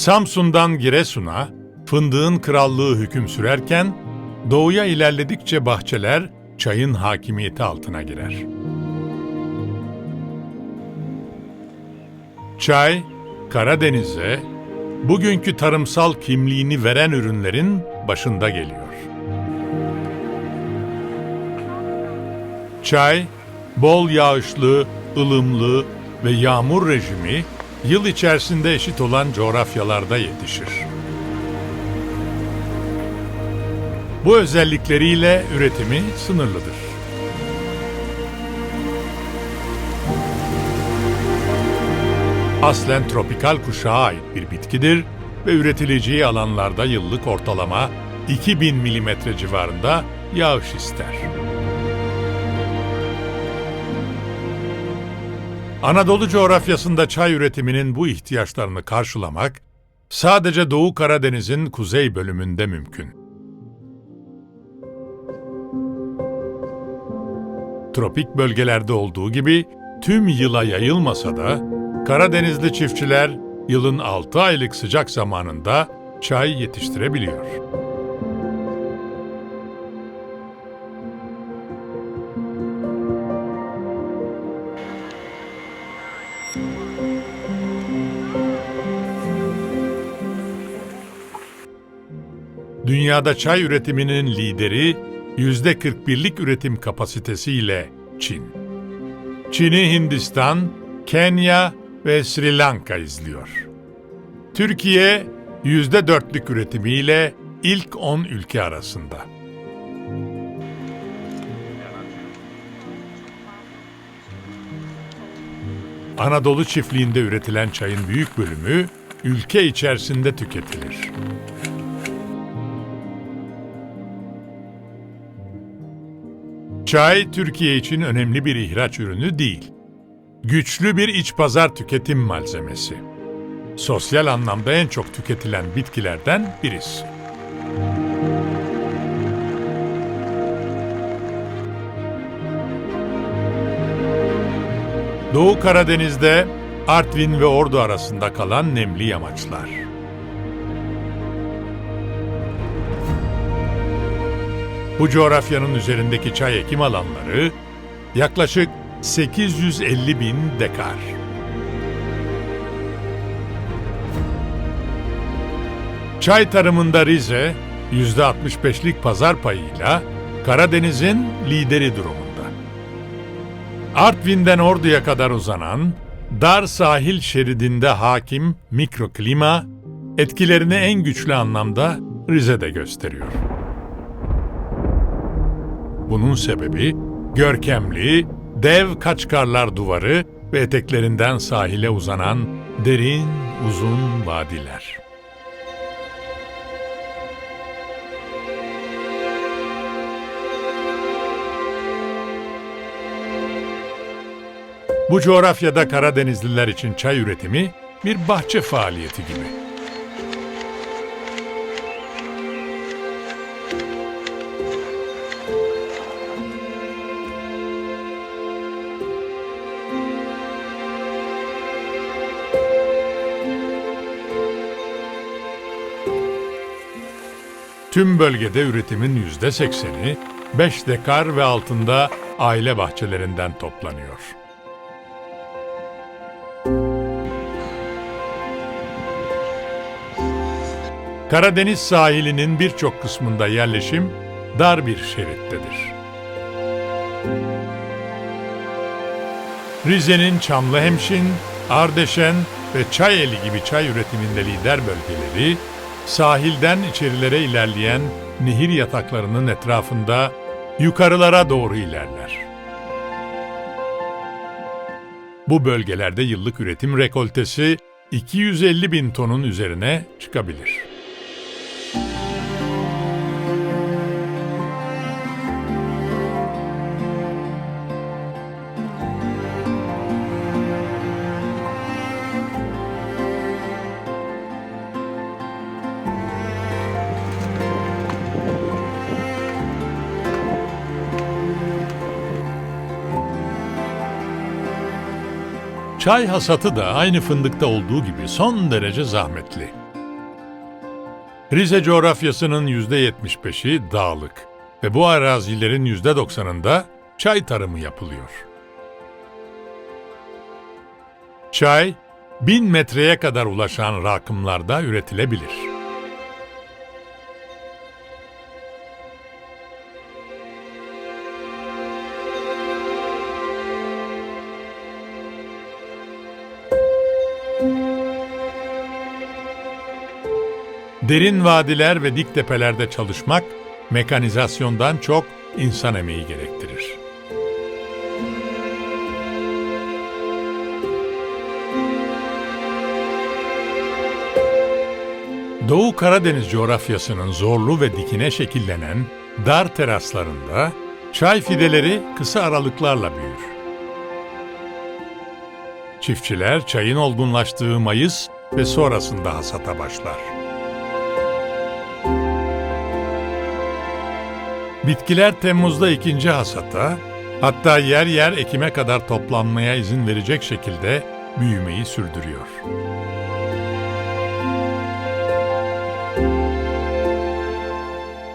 Samsun'dan Giresun'a fındığın krallığı hüküm sürerken doğuya ilerledikçe bahçeler çayın hakimiyeti altına girer. Çay, Karadeniz'e bugünkü tarımsal kimliğini veren ürünlerin başında geliyor. Çay, bol yağışlı, ılımlı ve yağmur rejimi yıl içerisinde eşit olan coğrafyalarda yetişir. Bu özellikleriyle üretimi sınırlıdır. Aslen tropikal kuşağa ait bir bitkidir ve üretileceği alanlarda yıllık ortalama 2000 milimetre civarında yağış ister. Anadolu coğrafyasında çay üretiminin bu ihtiyaçlarını karşılamak sadece Doğu Karadeniz'in kuzey bölümünde mümkün. Tropik bölgelerde olduğu gibi tüm yıla yayılmasa da Karadenizli çiftçiler yılın 6 aylık sıcak zamanında çay yetiştirebiliyor. Dünyada çay üretiminin lideri %41'lik üretim kapasitesiyle Çin. Çin'i Hindistan, Kenya ve Sri Lanka izliyor. Türkiye %4'lük üretimiyle ilk 10 ülke arasında. Anadolu çiftliğinde üretilen çayın büyük bölümü ülke içerisinde tüketilir. Çay Türkiye için önemli bir ihraç ürünü değil. Güçlü bir iç pazar tüketim malzemesi. Sosyal anlamda en çok tüketilen bitkilerden birisi. Doğu Karadeniz'de Artvin ve Ordu arasında kalan nemli yamaçlar. Bu coğrafyanın üzerindeki çay ekim alanları yaklaşık 850 bin dekar. Çay tarımında Rize, %65'lik pazar payıyla Karadeniz'in lideri durumunda. Artvin'den Ordu'ya kadar uzanan dar sahil şeridinde hakim mikroklima etkilerini en güçlü anlamda Rize'de gösteriyor. Bunun sebebi görkemli, dev kaçkarlar duvarı ve eteklerinden sahile uzanan derin, uzun vadiler. Bu coğrafyada Karadenizliler için çay üretimi bir bahçe faaliyeti gibi. Tüm bölgede üretimin yüzde sekseni 5 dekar ve altında aile bahçelerinden toplanıyor. Karadeniz sahilinin birçok kısmında yerleşim dar bir şerittedir. Rize'nin Çamlıhemşin, Ardeşen ve Çayeli gibi çay üretiminde lider bölgeleri, sahilden içerilere ilerleyen nehir yataklarının etrafında yukarılara doğru ilerler. Bu bölgelerde yıllık üretim rekoltesi 250 bin tonun üzerine çıkabilir. Çay hasatı da aynı fındıkta olduğu gibi son derece zahmetli. Rize coğrafyasının %75'i dağlık ve bu arazilerin %90'ında çay tarımı yapılıyor. Çay, bin metreye kadar ulaşan rakımlarda üretilebilir. Derin vadiler ve dik tepelerde çalışmak mekanizasyondan çok insan emeği gerektirir. Doğu Karadeniz coğrafyasının zorlu ve dikine şekillenen dar teraslarında çay fideleri kısa aralıklarla büyür. Çiftçiler çayın olgunlaştığı Mayıs ve sonrasında hasata başlar. Bitkiler Temmuz'da ikinci hasata, hatta yer yer ekime kadar toplanmaya izin verecek şekilde büyümeyi sürdürüyor.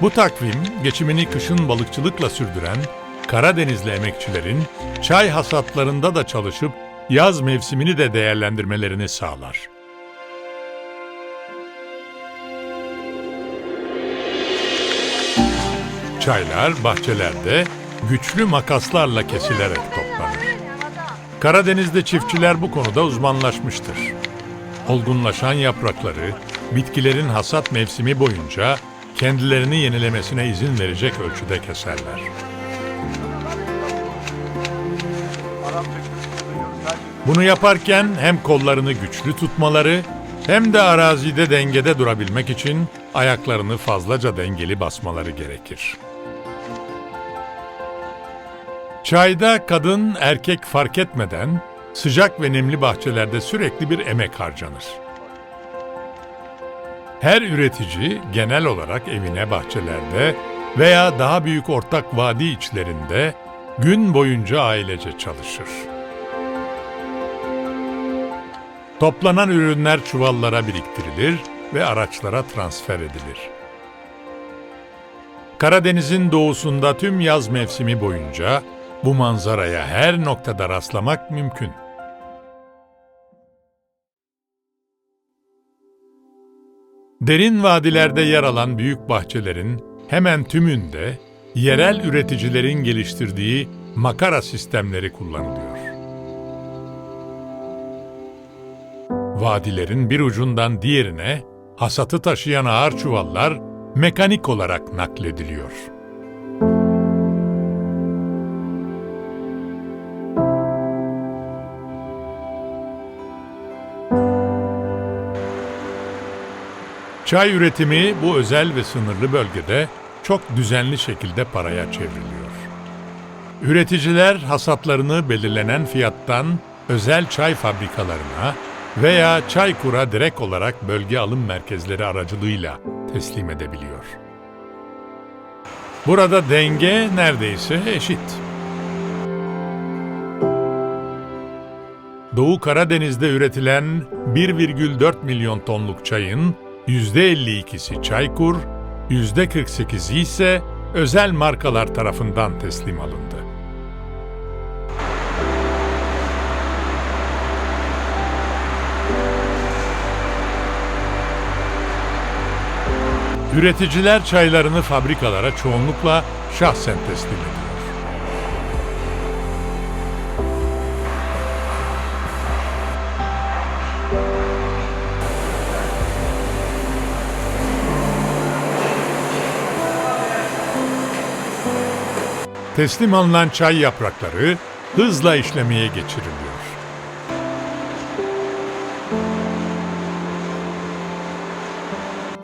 Bu takvim geçimini kışın balıkçılıkla sürdüren Karadenizli emekçilerin çay hasatlarında da çalışıp yaz mevsimini de değerlendirmelerini sağlar. Çaylar bahçelerde güçlü makaslarla kesilerek toplanır. Karadeniz'de çiftçiler bu konuda uzmanlaşmıştır. Olgunlaşan yaprakları bitkilerin hasat mevsimi boyunca kendilerini yenilemesine izin verecek ölçüde keserler. Bunu yaparken hem kollarını güçlü tutmaları hem de arazide dengede durabilmek için ayaklarını fazlaca dengeli basmaları gerekir. Çayda kadın erkek fark etmeden sıcak ve nemli bahçelerde sürekli bir emek harcanır. Her üretici genel olarak evine bahçelerde veya daha büyük ortak vadi içlerinde gün boyunca ailece çalışır. Toplanan ürünler çuvallara biriktirilir ve araçlara transfer edilir. Karadeniz'in doğusunda tüm yaz mevsimi boyunca bu manzaraya her noktada rastlamak mümkün. Derin vadilerde yer alan büyük bahçelerin hemen tümünde yerel üreticilerin geliştirdiği makara sistemleri kullanılıyor. Vadilerin bir ucundan diğerine hasatı taşıyan ağır çuvallar mekanik olarak naklediliyor. Çay üretimi bu özel ve sınırlı bölgede çok düzenli şekilde paraya çevriliyor. Üreticiler hasatlarını belirlenen fiyattan özel çay fabrikalarına veya Çaykur'a direkt olarak bölge alım merkezleri aracılığıyla teslim edebiliyor. Burada denge neredeyse eşit. Doğu Karadeniz'de üretilen 1,4 milyon tonluk çayın %52'si Çaykur, %48'i ise özel markalar tarafından teslim alındı. Üreticiler çaylarını fabrikalara çoğunlukla şahsen teslim ediyor. Teslim alınan çay yaprakları hızla işlemeye geçiriliyor.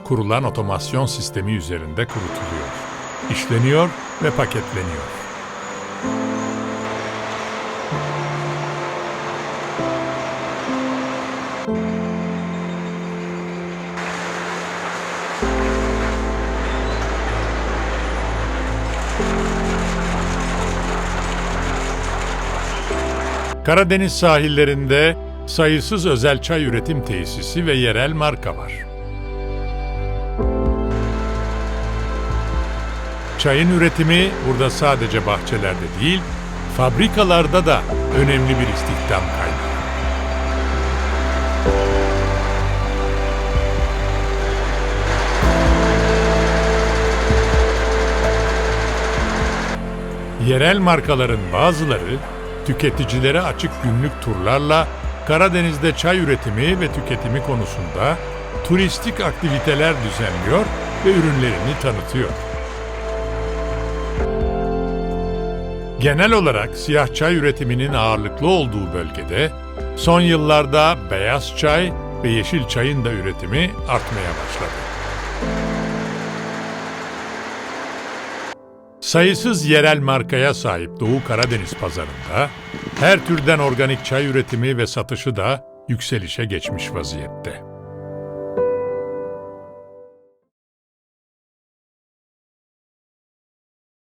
Kurulan otomasyon sistemi üzerinde kurutuluyor, işleniyor ve paketleniyor. Karadeniz sahillerinde sayısız özel çay üretim tesisi ve yerel marka var. Çayın üretimi burada sadece bahçelerde değil, fabrikalarda da önemli bir istihdam kaynağı. Yerel markaların bazıları tüketicilere açık günlük turlarla Karadeniz'de çay üretimi ve tüketimi konusunda turistik aktiviteler düzenliyor ve ürünlerini tanıtıyor. Genel olarak siyah çay üretiminin ağırlıklı olduğu bölgede son yıllarda beyaz çay ve yeşil çayın da üretimi artmaya başladı. Sayısız yerel markaya sahip Doğu Karadeniz pazarında her türden organik çay üretimi ve satışı da yükselişe geçmiş vaziyette.